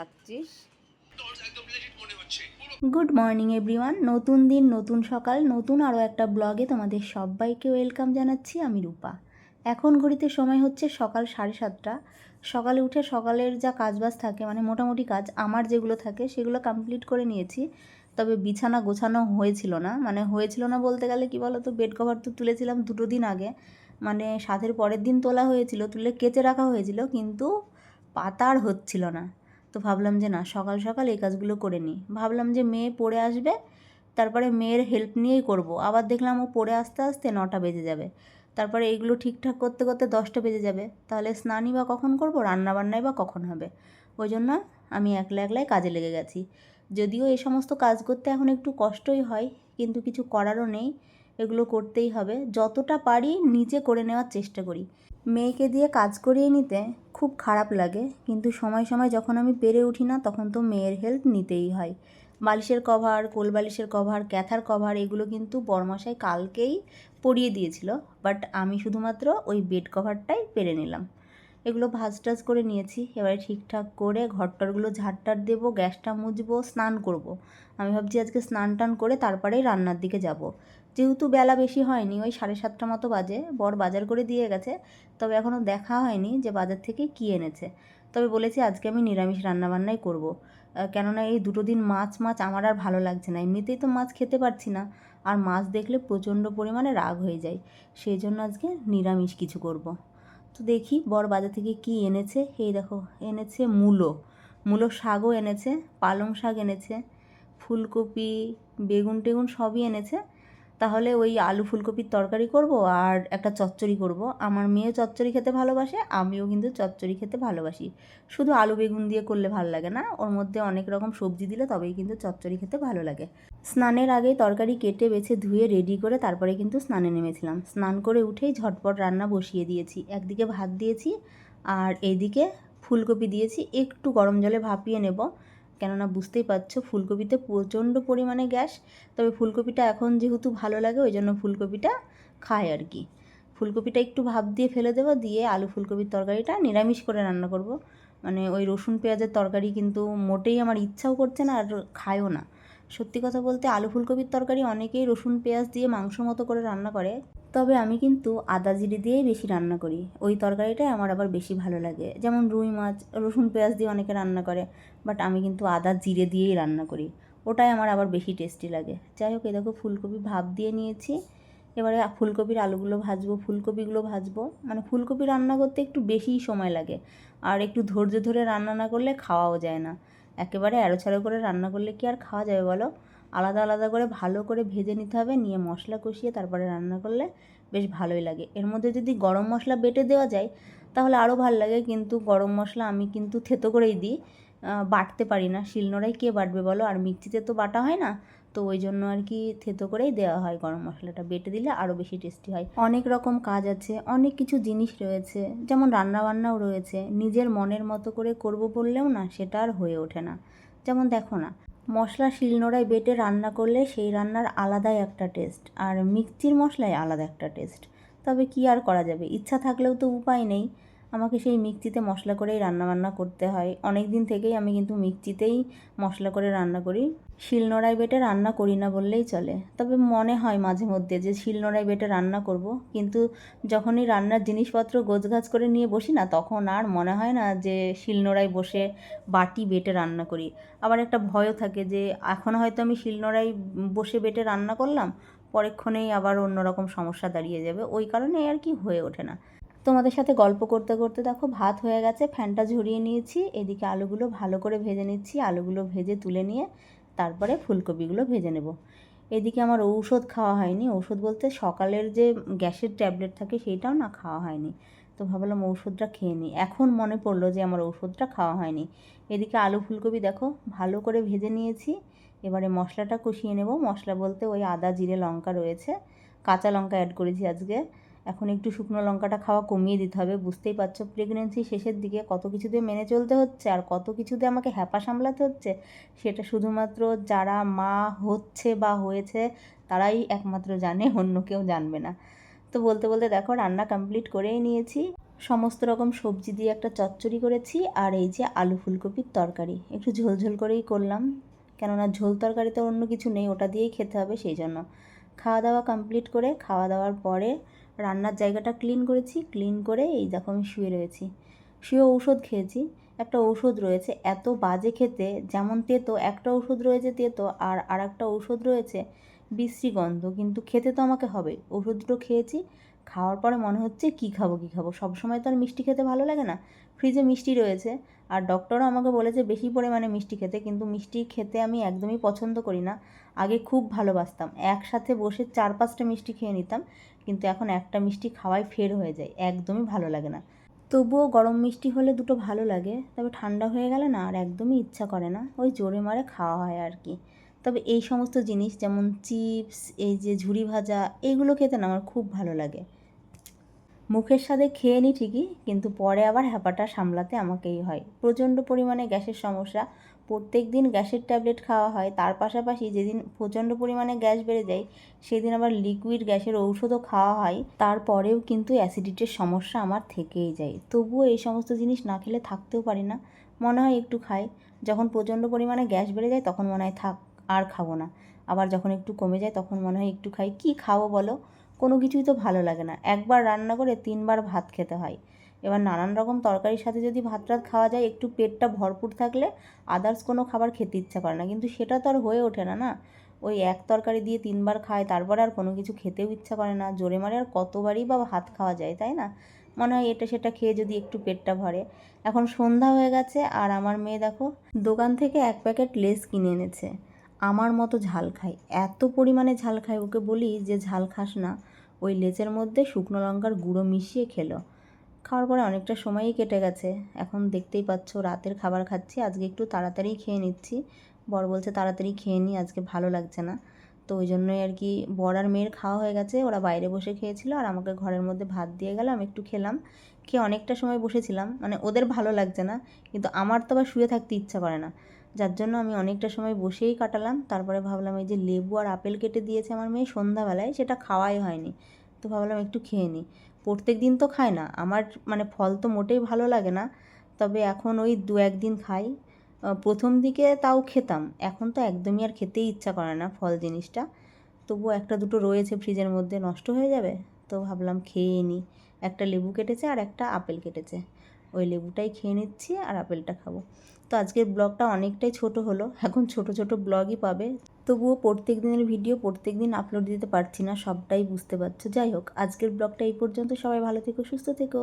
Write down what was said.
খাচ্ছিস good morning everyone নতুন দিন, নতুন সকাল, নতুন আরও একটা ব্লগে তোমাদের সবাইকে ওয়েলকাম জানাচ্ছি, আমি রূপা। এখন ঘড়িতে সময় হচ্ছে সকাল সাড়ে সাতটা। সকালে উঠে সকালের যা কাজবাজ থাকে মানে মোটামুটি কাজ, আমার যেগুলো থাকে, সেগুলো কমপ্লিট করে নিয়েছি। তবে বিছানা গোছানো হয়েছিল না। মানে হয়েছিল না বলতে গেলে কি বলো তো বেড কভার তো তুলেছিলাম দুটো দিন আগে। মানে সাথের পরের দিন তোলা হয়েছিল, তুলে কেচে রাখা হয়েছিল, কিন্তু পাতার হচ্ছিল না। তো ভাবলাম যে না, সকাল সকাল এই কাজগুলো করে নিই। ভাবলাম যে মেয়ে পড়ে আসবে, তারপরে মেয়ের হেল্প নিয়েই করব। আবার দেখলাম ও পড়ে আসতে আসতে নটা বেজে যাবে। তারপরে এইগুলো ঠিকঠাক করতে করতে দশটা বেজে যাবে। তাহলে স্নানই বা কখন করব, রান্নাবান্নাই বা কখন হবে? ওই জন্য আমি একলা একলাই কাজে লেগে গেছি। যদিও এই সমস্ত কাজ করতে এখন একটু কষ্টই হয়, কিন্তু কিছু করারও নেই। এগুলো করতেই হবে। যতটা পারি নিজে করে নেওয়ার চেষ্টা করি। মেয়েকে দিয়ে কাজ করিয়ে নিতে খুব খারাপ লাগে, কিন্তু সময় সময় যখন আমি পেরে উঠি না, তখন তো মেয়ের হেল্প নিতেই হয়। বালিশের কভার, কোল বালিশের কভার, ক্যাথার কভার, এগুলো কিন্তু বরমশাই কালকেই পরিয়ে দিয়েছিল, বাট আমি শুধুমাত্র ওই বেড কভারটাই পেরে নিলাম। এগুলো ভাজ টাজ করে নিয়েছি এবারে ঠিকঠাক করে ঘরটরগুলো ঝাড়টার দেবো, গ্যাসটা মুছবো, স্নান করব। আমি ভাবছি আজকে স্নান টান করে তারপরেই রান্নার দিকে যাব। যেহেতু বেলা বেশি হয়নি, ওই সাড়ে সাতটা মতো বাজে, বর বাজার করে দিয়ে গেছে, তবে এখনও দেখা হয়নি যে বাজার থেকে কী এনেছে তবে বলেছি আজকে আমি নিরামিষ রান্নাবান্নাই করব। কেননা এই দুটো দিন মাছ মাছ আমার আর ভালো লাগছে না এমনিতেই তো মাছ খেতে পারছি না আর মাছ দেখলে প্রচণ্ড পরিমাণে রাগ হয়ে যায় সেই জন্য আজকে নিরামিষ কিছু করব। তো দেখি বর বাজার থেকে কি এনেছে। এই দেখো, এনেছে মূলো। মূলো শাকও এনেছে, পালং শাক এনেছে, ফুলকপি, বেগুন টেগুন সবই এনেছে। তাহলে ওই আলু ফুলকপির তরকারি করব আর একটা চচ্চড়ি করব। আমার মেয়ে চচ্চড়ি খেতে ভালোবাসে, আমিও কিন্তু চচ্চড়ি খেতে ভালোবাসি। শুধু আলু বেগুন দিয়ে করলে ভালো লাগে না, ওর মধ্যে অনেক রকম সবজি দিলে তবেই কিন্তু চচ্চড়ি খেতে ভালো লাগে। স্নানের আগে তরকারি কেটে বেছে ধুয়ে রেডি করে তারপরে কিন্তু স্নানে নেমেছিলাম। স্নান করে উঠেই ঝটপট রান্না বসিয়ে দিয়েছি। একদিকে ভাত দিয়েছি আর এইদিকে ফুলকপি দিয়েছি। একটু গরম জলে ভাপিয়ে নেব। কেননা বুঝতেই পারছ ফুলকপিতে প্রচণ্ড পরিমাণে গ্যাস। তবে ফুলকপিটা এখন যেহেতু ভালো লাগে, ওই জন্য ফুলকপিটা খায় আর কি। ফুলকপিটা একটু ভাপ দিয়ে ফেলে দেবো, দিয়ে আলু ফুলকপির তরকারিটা নিরামিষ করে রান্না করব। মানে ওই রসুন পেঁয়াজের তরকারি কিন্তু মোটেই আমার ইচ্ছাও করছে না আর খায়ও না। সত্যি কথা বলতে আলু ফুলকপির তরকারি অনেকেই রসুন পেঁয়াজ দিয়ে মাংস মতো করে রান্না করে। তবে আমি কিন্তু আদা জিরে দিয়েই বেশি রান্না করি। ওই তরকারিটাই আমার আবার বেশি ভালো লাগে। যেমন রুই মাছ, রসুন পেঁয়াজ দিয়ে অনেকে রান্না করে বাট আমি কিন্তু আদা জিরে দিয়েই রান্না করি। ওটাই আমার আবার বেশি টেস্টি লাগে। যাই হোক এ দেখো ফুলকপি ভাপ দিয়ে নিয়েছি। এবারে ফুলকপির আলুগুলো ভাজবো, ফুলকপিগুলো ভাজবো। মানে ফুলকপি রান্না করতে একটু বেশিই সময় লাগে। আর একটু ধৈর্য ধরে রান্না না করলে খাওয়াও যায় না। একেবারে এড়োছাড়ো করে রান্না করলে কি আর খাওয়া যাবে বলো? আলাদা আলাদা করে ভালো করে ভেজে নিতে হবে, নিয়ে মশলা কষিয়ে তারপরে রান্না করলে বেশ ভালোই লাগে। এর মধ্যে যদি গরম মশলা বেটে দেওয়া যায়, তাহলে আরও ভালো লাগে, কিন্তু গরম মশলা আমি কিন্তু থেতো করেই দিই। বাটতে পারি না। শিলনোড়ায় কে বাটবে বলো? আর মিক্সিতে তো বাটা হয় না, তো ওই জন্য আর কি থেতো করেই দেওয়া হয় গরম মশলাটা। বেটে দিলে আরও বেশি টেস্টি হয়। অনেক রকম কাজ আছে, অনেক কিছু জিনিস রয়েছে, যেমন রান্নাবান্নাও রয়েছে। নিজের মনের মতো করে করব বললেও না, সেটা আর হয়ে ওঠে না। যেমন দেখো না মশলা শিলনোড়ায় বেটে রান্না করলে সেই রান্নার আলাদাই একটা টেস্ট। আর মিক্সির মশলায় আলাদা একটা টেস্ট। তবে কি আর করা যাবে? ইচ্ছা থাকলেও তো উপায় নেই। আমাকে সেই মিক্সিতে মশলা করেই রান্নাবান্না করতে হয়। অনেক দিন থেকেই আমি কিন্তু মিক্সিতেই মশলা করে রান্না করি। শিলনোড়ায় বেটে রান্না করি না বললেই চলে। তবে মনে হয় মাঝে মধ্যে যে শিলনোড়ায় বেটে রান্না করব। কিন্তু যখনই রান্নার জিনিসপত্র গোছগাছ করে নিয়ে বসি না, তখন আর মনে হয় না যে শিলনোড়ায় বসে বাটি বেটে রান্না করি। আবার একটা ভয়ও থাকে যে এখন হয়তো আমি শিলনোড়ায় বসে বেটে রান্না করলাম, পরেক্ষণেই আবার অন্যরকম সমস্যা দাঁড়িয়ে যাবে। ওই কারণে আর কি হয়ে ওঠে না। তোমাদের সাথে গল্প করতে করতে দেখো ভাত হয়ে গেছে, ফ্যানটা ঝরিয়ে নিয়েছি, এদিকে আলুগুলো ভালো করে ভেজে নিচ্ছি, আলুগুলো ভেজে তুলে নিয়ে তারপরে ফুলকপিগুলো ভেজে নেব। এদিকে আমার ঔষধ খাওয়া হয়নি, ঔষধ বলতে সকালের যে গ্যাসের ট্যাবলেট থাকে সেইটাও না খাওয়া হয়নি, তো ভাবলাম ঔষধটা খেয়ে নিই। এখন মনে পড়ল যে আমার ঔষধটা খাওয়া হয়নি। এদিকে আলু ফুলকপি দেখো ভালো করে ভেজে নিয়েছি, এবারে মশলাটা কষিয়ে নেব। মশলা বলতে ওই আদা, জিরে, লঙ্কা রয়েছে, কাঁচা লঙ্কা অ্যাড করেছি আজকে। এখন একটু শুকনো লঙ্কাটা খাওয়া কমিয়ে দিতে হবে। বুঝতেই পারছ প্রেগনেন্সি শেষের দিকে কত কিছু দিয়ে মেনে চলতে হচ্ছে আর কত কিছু দিয়ে আমাকে হ্যাপা সামলাতে হচ্ছে? সেটা শুধুমাত্র যারা মা হচ্ছে বা হয়েছে, তারাই একমাত্র জানে, অন্য কেউ জানবে না। তো বলতে বলতে দেখো, রান্না কমপ্লিট করেই নিয়েছি। সমস্ত রকম সবজি দিয়ে একটা চচ্চড়ি করেছি আর এই যে আলু ফুলকপির তরকারি। একটু ঝোলঝোল করেই করলাম। কেননা ঝোল তরকারিতে অন্য কিছু নেই, ওটা দিয়েই খেতে হবে, সেই জন্য। খাওয়া দাওয়া কমপ্লিট করে, খাওয়া দাওয়ার পরে রান্নার জায়গাটা ক্লিন করেছি ক্লিন করে এই দেখো আমি শুয়ে রয়েছি। শুয়ে ঔষধ খেয়েছি, একটা ঔষধ রয়েছে, এত বাজে খেতে, যেমন তেতো, একটা ওষুধ রয়েছে তেতো আর আর একটা ঔষধ রয়েছে বিশ্রী গন্ধ, কিন্তু খেতে তো আমাকে হবে। ওষুধ দুটো খেয়েছি খাওয়ার পরে মনে হচ্ছে কী খাব কী খাব? সব সময় তো আর মিষ্টি খেতে ভালো লাগে না। ফ্রিজে মিষ্টি রয়েছে। আর ডক্টরও আমাকে বলেছে বেশি পরিমাণে মিষ্টি খেতে, কিন্তু মিষ্টি খেতে আমি একদমই পছন্দ করি না। আগে খুব ভালোবাসতাম। একসাথে বসে চার পাঁচটা মিষ্টি খেয়ে নিতাম, কিন্তু এখন একটা মিষ্টি খাওয়াই ফের হয়ে যায়। একদমই ভালো লাগে না। তবুও গরম মিষ্টি হলে দুটো ভালো লাগে, তবে ঠান্ডা হয়ে গেলে না, আর একদমই ইচ্ছা করে না। ওই জোরে মারে খাওয়া হয় আর কি। তবে এই সমস্ত জিনিস যেমন চিপস, এই যে ঝুড়ি ভাজা এইগুলো খেতে না আমার খুব ভালো লাগে। মুখের স্বাদে খেয়ে নিই ঠিকই, কিন্তু পরে আবার হ্যাপাটা সামলাতে আমাকেই হয়। প্রচণ্ড পরিমাণে গ্যাসের সমস্যা। প্রত্যেক দিন গ্যাসের ট্যাবলেট খাওয়া হয়। তার পাশাপাশি যেদিন প্রচণ্ড পরিমাণে গ্যাস বেড়ে যায়, সেদিন আবার লিকুইড গ্যাসের ঔষধও খাওয়া হয়। তারপরেও কিন্তু অ্যাসিডিটির সমস্যা আমার থেকেই যায়। তবুও এই সমস্ত জিনিস না খেলে থাকতেও পারি না। মনে হয় একটু খাই। যখন প্রচণ্ড পরিমাণে গ্যাস বেড়ে যায়, তখন মনে হয় থাক। আর খাব না। আবার যখন একটু কমে যায় তখন মনে হয় একটু খাই। কী খাব বলো? কোনো কিছুই তো ভালো লাগে না। একবার রান্না করে তিনবার ভাত খেতে হয়। এবার নানান রকম তরকারির সাথে যদি ভাত টাত খাওয়া যায়, একটু পেটটা ভরপুর থাকলে আদার্স কোনো খাবার খেতে ইচ্ছা করে না। কিন্তু সেটা তো আর হয়ে ওঠে না না? ওই এক তরকারি দিয়ে তিনবার খায়, তারপরে আর কোনো কিছু খেতেও ইচ্ছা করে না। জোরে মারে আর কতবারই বা ভাত খাওয়া যায়, তাই না? মনে হয় এটা সেটা খেয়ে যদি একটু পেটটা ভরে। এখন সন্ধ্যা হয়ে গেছে আর আমার মেয়ে দেখো দোকান থেকে এক প্যাকেট লেস কিনে এনেছে। আমার মতো ঝাল খায় এত পরিমাণে ঝাল খায় ওকে বলি যে ঝাল খাস না। ওই লেচের মধ্যে শুকনো লঙ্কার গুঁড়ো মিশিয়ে খেলো। খাওয়ার পরে অনেকটা সময়ই কেটে গেছে। এখন দেখতেই পাচ্ছ, রাতের খাবার খাচ্ছি। আজকে একটু তাড়াতাড়ি খেয়ে নিচ্ছি। বর বলছে, তাড়াতাড়ি খেয়ে নিই আজকে ভালো লাগছে না। তো ওই জন্যই আর কি বর আর মেয়ের খাওয়া হয়ে গেছে। ওরা বাইরে বসে খেয়েছিল আর আমাকে ঘরের মধ্যে ভাত দিয়ে গেল আমি একটু খেলাম। খেয়ে অনেকটা সময় বসেছিলাম। মানে ওদের ভালো লাগছে না, কিন্তু আমার তো আবার শুয়ে থাকতে ইচ্ছা করে না। যার জন্য আমি অনেকটা সময় বসেই কাটালাম। তারপরে ভাবলাম, এই যে লেবু আর আপেল কেটে দিয়েছে আমার মেয়ে সন্ধ্যাবেলায়, সেটা খাওয়াই হয়নি। তো ভাবলাম একটু খেয়ে নিই। প্রত্যেক দিন তো খায় না। আমার মানে ফল তো মোটেই ভালো লাগে না। তবে এখন ওই দু একদিন খাই। প্রথম দিকে তাও খেতাম। এখন তো একদমই আর খেতেই ইচ্ছা করে না ফল জিনিসটা। তবুও একটা দুটো রয়েছে ফ্রিজের মধ্যে, নষ্ট হয়ে যাবে? তো ভাবলাম খেয়ে নিই একটা লেবু কেটেছে আর একটা আপেল কেটেছে। ওই লেবুটাই খেয়ে নিচ্ছি আর আপেলটা খাব। তো আজকের ব্লগটা অনেকটাই ছোট হলো। এখন ছোট ছোট ব্লগই পাবে। তবুও প্রত্যেক দিনের ভিডিও প্রত্যেক দিন আপলোড দিতে পারছি না, সবটাই বুঝতে পারছ। যাই হোক, আজকের ব্লগটা এই পর্যন্ত। সবাই ভালো থেকো, সুস্থ থেকো।